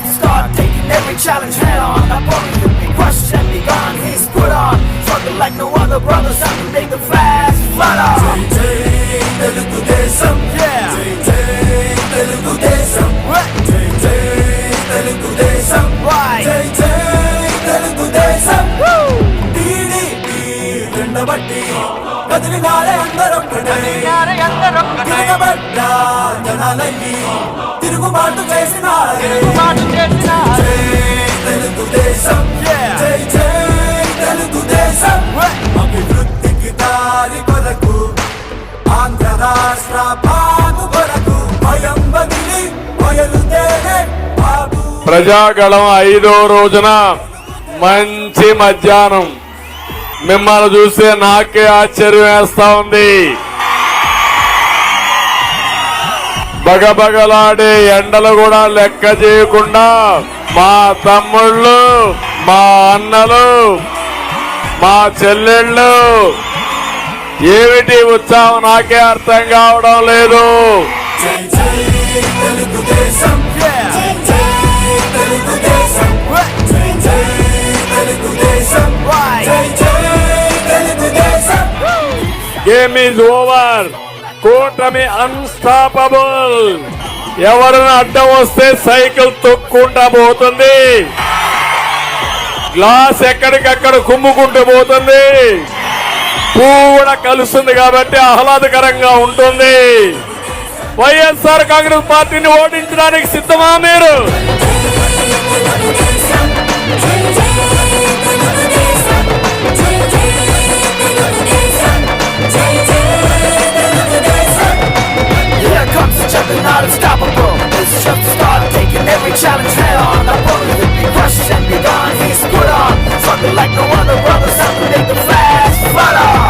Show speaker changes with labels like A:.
A: start, taking every challenge head on.
B: కదిలినారే అందరొక్కటే. తిరగబడ్డా జనాలయ్యి. తిరుగుబాటు చేసినారే. తెలుగుదేశం. జై జై తెలుగుదేశం. అభివృద్ధికి దారి కొరకు ఆంధ్ర రాష్ట్ర భాగు కొరకు భయం బదిలి బయలుదేరే బాబు.
C: ప్రజాగళం ఐదో రోజున మంచి మధ్యాహ్నం. మిమ్మల్ని చూస్తే నాకే ఆశ్చర్యం వేస్తా ఉంది. బగబగలాడే ఎండలు కూడా లెక్క చేయకుండా మా తమ్ముళ్ళు మా అన్నలు మా చెల్లెళ్ళు ఏమిటి ఉత్సాహం? నాకే అర్థం కావడం లేదు. Game is over. కూటమి అన్స్టాపబుల్. ఎవరైనా అడ్డం వస్తే సైకిల్ తొక్కుంటా పోతుంది. గ్లాస్ ఎక్కడికక్కడ కుమ్ముకుంటూ పోతుంది. పువ్వు కూడా కలుస్తుంది కాబట్టి ఆహ్లాదకరంగా ఉంటుంది. వైఎస్ఆర్ కాంగ్రెస్ పార్టీని ఓడించడానికి సిద్ధమా మీరు?
A: something not unstoppable This is just the start, taking every challenge head on. Our opponent will be crushed and be gone, he's put on. Something like no other brother, something make the flash flood